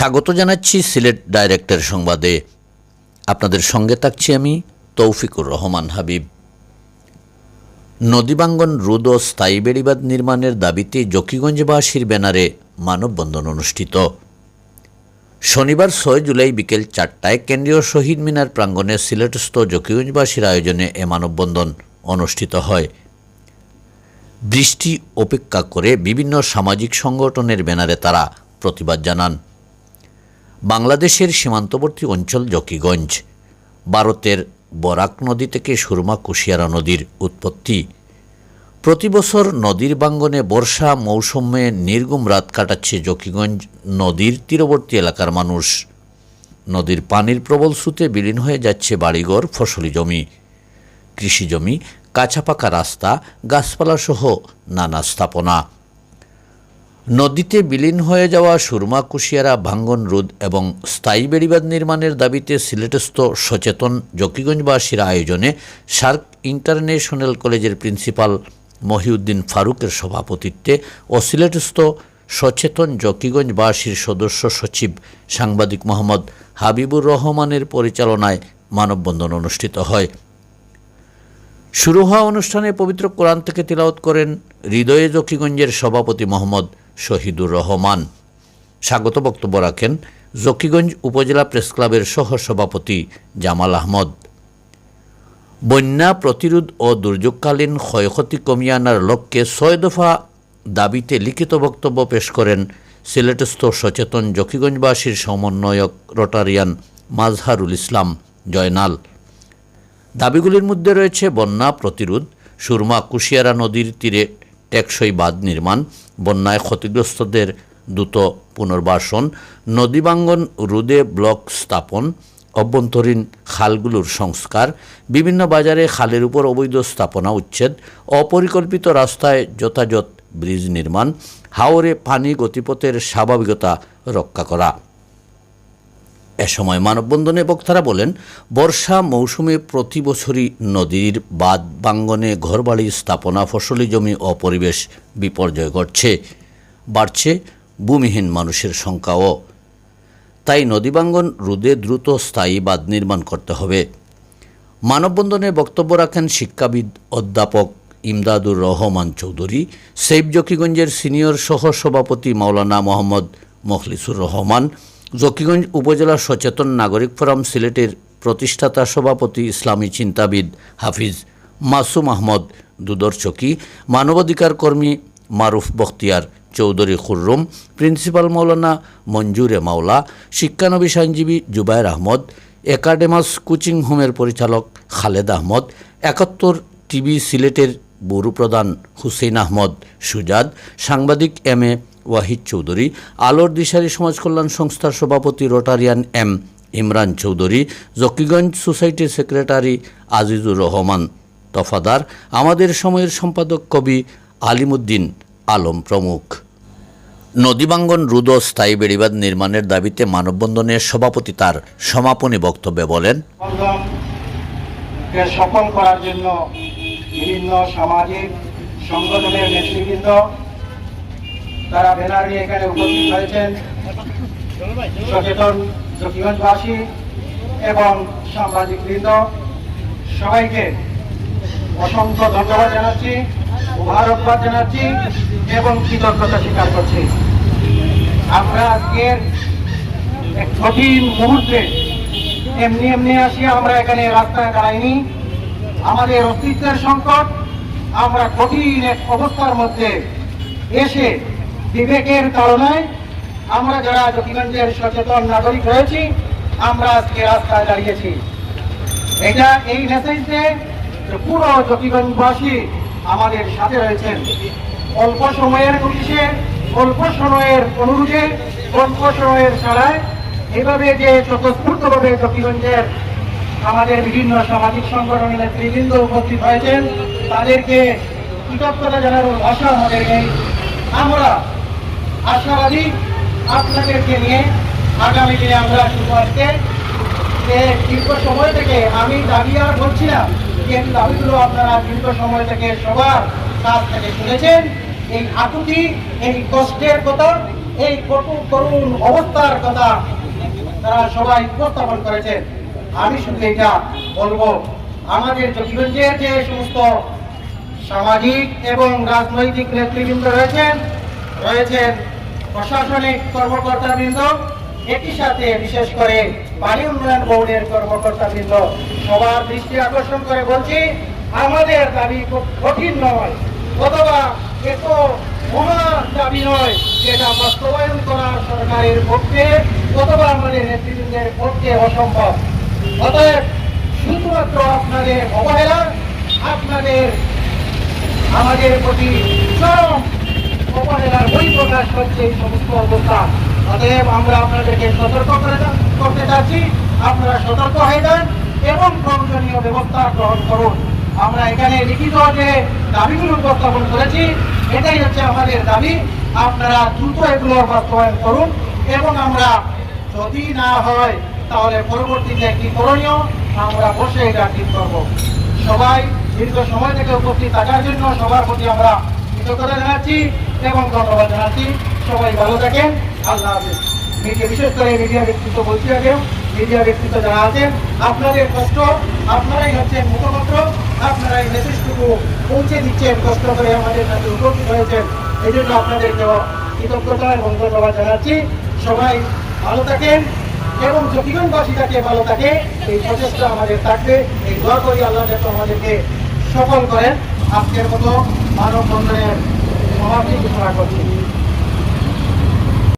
স্বাগত জানাচ্ছি সিলেট ডাইরেক্টর সংবাদে। আপনাদের সঙ্গে থাকছি আমি তৌফিকুর রহমান হাবিব। নদীবাঙ্গন রুদ ও স্থায়ী বেড়িবাঁধ নির্মাণের দাবিতে জকিগঞ্জবাসীর ব্যানারে মানববন্ধন অনুষ্ঠিত। শনিবার ছয় জুলাই বিকেল চারটায় কেন্দ্রীয় শহীদ মিনার প্রাঙ্গণে সিলেটস্থ জকিগঞ্জবাসীর আয়োজনে এ মানববন্ধন অনুষ্ঠিত হয়। বৃষ্টি উপেক্ষা করে বিভিন্ন সামাজিক সংগঠনের ব্যানারে তারা প্রতিবাদ জানান। বাংলাদেশের সীমান্তবর্তী অঞ্চল জকিগঞ্জ, ভারতের বরাক নদী থেকে সুরমা কুশিয়ারা নদীর উৎপত্তি। প্রতি বছর নদীর বাঙ্গনে বর্ষা মৌসুমে নির্গুম রাত কাটাচ্ছে জকিগঞ্জ নদীর তীরবর্তী এলাকার মানুষ। নদীর পানির প্রবল স্রোতে বিলীন হয়ে যাচ্ছে বাড়িঘর, ফসলি জমি। কৃষি জমি কাঁচাপাকা রাস্তা গাছপালাসহ নানা স্থাপনা। নদীতে বিলীন হয়ে যাওয়া সুরমা কুশিয়ারা ভাঙ্গন রোদ এবং স্থায়ী বেড়িবাঁধ নির্মাণের দাবিতে সিলেটস্থ সচেতন জকিগঞ্জবাসীর আয়োজনে সার্ক ইন্টারন্যাশনাল কলেজের প্রিন্সিপাল মহিউদ্দিন ফারুকের সভাপতিত্বে ও সিলেটস্থ সচেতন জকিগঞ্জবাসীর সদস্য সচিব সাংবাদিক মোহাম্মদ হাবিবুর রহমানের পরিচালনায় মানববন্ধন অনুষ্ঠিত হয়। শুরু হওয়া অনুষ্ঠানে পবিত্র কোরআন থেকে তিলাওত করেন হৃদয়ে জকিগঞ্জের সভাপতি মোহাম্মদ শহীদুর রহমান। স্বাগত বক্তব্য রাখেন জকিগঞ্জ উপজেলা প্রেস ক্লাবের সহ সভাপতি জামাল আহমদ। বন্যা প্রতিরোধ ও দুর্যোগকালীন ক্ষয়ক্ষতি কমিয়ে আনার লক্ষ্যে ছয় দফা দাবিতে লিখিত বক্তব্য পেশ করেন সিলেটস্থ সচেতন জকিগঞ্জবাসীর সমন্বয়ক রোটারিয়ান মাজহারুল ইসলাম জয়নাল। দাবিগুলির মধ্যে রয়েছে বন্যা প্রতিরোধ, সুরমা কুশিয়ারা নদীর তীরে টেকসই বাঁধ নির্মাণ বন্যায় ক্ষতিগ্রস্তদের দ্রুত পুনর্বাসন, নদীবাঙ্গন রুদে ব্লক স্থাপন, অভ্যন্তরীণ খালগুলোর সংস্কার, বিভিন্ন বাজারে খালের উপর অবৈধ স্থাপনা উচ্ছেদ, অপরিকল্পিত রাস্তায় যথাযথ ব্রিজ নির্মাণ, হাওরে পানি গতিপথের স্বাভাবিকতা রক্ষা করা। এ সময় মানববন্ধনে বক্তারা বলেন, বর্ষা মৌসুমে প্রতি বছরই নদীর বাঁধ বাঙ্গনে ঘরবাড়ি স্থাপনা, ফসলি জমি ও পরিবেশ বিপর্যয় ঘটছে। বাড়ছে ভূমিহীন মানুষের সংখ্যাও। তাই নদীবাঙ্গন রোদে দ্রুত স্থায়ী বাঁধ নির্মাণ করতে হবে। মানববন্ধনে বক্তব্য রাখেন শিক্ষাবিদ অধ্যাপক ইমদাদুর রহমান চৌধুরী, সেফ জকিগঞ্জের সিনিয়র সহ সভাপতি মাওলানা মোহাম্মদ মখলিসুর রহমান জকিগঞ্জ উপজেলা সচেতন নাগরিক ফোরাম সিলেটের প্রতিষ্ঠাতা সভাপতি ইসলামী চিন্তাবিদ হাফিজ মাসুম আহমদ দুদর চকি মানবাধিকার কর্মী মারুফ বখতিয়ার, চৌধুরী খুররুম, প্রিন্সিপাল মৌলানা মঞ্জুরে মাওলা শিক্ষানবিশ আইনজীবী জুবায়ের আহমদ, একাডেমাস কোচিং হোমের পরিচালক খালেদ আহমদ, একাত্তর টিভি সিলেটের বড়ু প্রধান হুসেইন আহমদ সুজাদ, সাংবাদিক এম এ ওয়াহিদ চৌধুরী, আলোর দিশারি সমাজ কল্যাণ সংস্থার সভাপতি রোটারিয়ান এম ইমরান চৌধুরী, জকিগঞ্জ সোসাইটির সেক্রেটারি আজিজুর রহমান, তফাদার, আমাদের সময়ের সম্পাদক কবি আলিমুদ্দিন আলম প্রমুখ। নদীবাঙ্গন রুদ স্থায়ী বেড়িবাদ নির্মাণের দাবিতে মানববন্ধনে সভাপতি তার সমাপনী বক্তব্যে বলেন সফল করার জন্য বিভিন্ন সামাজিক সংগঠনের নেতৃবৃন্দ তারা ব্যানার নিয়ে এখানে উপস্থিত হয়েছেন। সচেতন জকিগঞ্জবাসী এবং সাংবাদিক বৃন্দ সবাইকে অসংখ্য ধন্যবাদ জানাচ্ছি, মুবারকবাদ জানাচ্ছি এবং কৃতজ্ঞতা স্বীকার করছি। আমরা আজকের কঠিন মুহূর্তে এমনি এমনি আসি, আমরা এখানে রাস্তায় দাঁড়াইনি। আমাদের অস্তিত্বের সংকট, আমরা কঠিন এক অবস্থার মধ্যে এসে বিবেকের কারণে আমরা যারা জকিগঞ্জের সচেতন নাগরিক রয়েছি আমরা আজকে রাস্তায় দাঁড়িয়েছি। এটা এই মেসেজে যে পুরো জকিগঞ্জবাসী আমাদের সাথে রয়েছেন। অল্প সময়ের নোটিশে অল্প সময়ের অনুরোধে, অল্প সময়ের ছাড়ায় এভাবে যে স্বতঃস্ফূর্তভাবে জকিগঞ্জের আমাদের বিভিন্ন সামাজিক সংগঠনের নেতৃবৃন্দ উপস্থিত হয়েছেন, তাদেরকে কৃতজ্ঞতা জানানোর ভাষা আমাদের নেই আমরা আশাবাদী আপনাদেরকে নিয়ে আগামী দিনে আমরা আসতে যে দীর্ঘ সময় থেকে আমি দাবি আর বলছি না, কিন্তু দাবিগুলো আপনারা দীর্ঘ সময় থেকে সবার কাছ থেকে শুনেছেন। এই আকুতি, এই কষ্টের কথা, এই কঠোর করুণ অবস্থার কথা তারা সবাই উপস্থাপন করেছেন। আমি শুধু এটা বলব, আমাদের জকিগঞ্জের যে সমস্ত সামাজিক এবং রাজনৈতিক নেতৃবৃন্দ রয়েছেন রয়েছেন প্রশাসনিক কর্মকর্তা কর্মকর্তাবৃন্দ, একই সাথে বিশেষ করে পানি উন্নয়ন বোর্ডের কর্মকর্তাবৃন্দ, সবার দৃষ্টি আকর্ষণ করে বলছি, আমাদের দাবি খুব কঠিন নয়, অথবা এত দাবি নয় যেটা বাস্তবায়ন করা সরকারের পক্ষে অথবা আমাদের নেতৃবৃন্দের পক্ষে অসম্ভব। অতএব শুধুমাত্র আপনাদের অবহেলা, আপনাদের, আমাদের প্রতি প্রকাশ করছে এই সমস্ত অবস্থা অতএব আমরা আপনাদেরকে সতর্ক করে করতে চাচ্ছি। আপনারা সতর্ক হয়ে যান এবং প্রয়োজনীয় ব্যবস্থা গ্রহণ করুন। আমরা এখানে লিখিত যে দাবিগুলো উপস্থাপন করেছি, এটাই হচ্ছে আমাদের দাবি। আপনারা দ্রুত এগুলো বাস্তবায়ন করুন এবং আমরা যদি না হয়, তাহলে পরবর্তীতে কি করণীয়? আমরা বসে এটা ঠিক করব। সবাই দীর্ঘ সময় থেকে উপস্থিত থাকার জন্য সবার প্রতি আমরা কৃতজ্ঞতা জানাচ্ছি এবং ধন্যবাদ জানাচ্ছি। সবাই ভালো থাকেন। আল্লাহ হাফিজ। মিডিয়া, বিশেষ করে মিডিয়া ব্যক্তিত্ব বলছি আগে। মিডিয়া ব্যক্তিত্ব যারা আছেন, আপনাদের কষ্ট, আপনারাই হচ্ছেন মুখপত্র আপনারা এই মেসেজটুকু পৌঁছে দিচ্ছেন, কষ্ট করে আমাদের কাছে উপস্থিত হয়েছেন। এই জন্য আপনাদেরকেও কৃতজ্ঞতা এবং ধন্যবাদ জানাচ্ছি। সবাই ভালো থাকেন এবং জকিগঞ্জবাসী যাতে ভালো থাকে। এই প্রচেষ্টা আমাদের থাকবে। এই দোয়া করি আল্লাহ আমাদেরকে সফল করেন। আজকের মতো মানব বন্ধনের সমাপ্তি ঘোষণা করছি।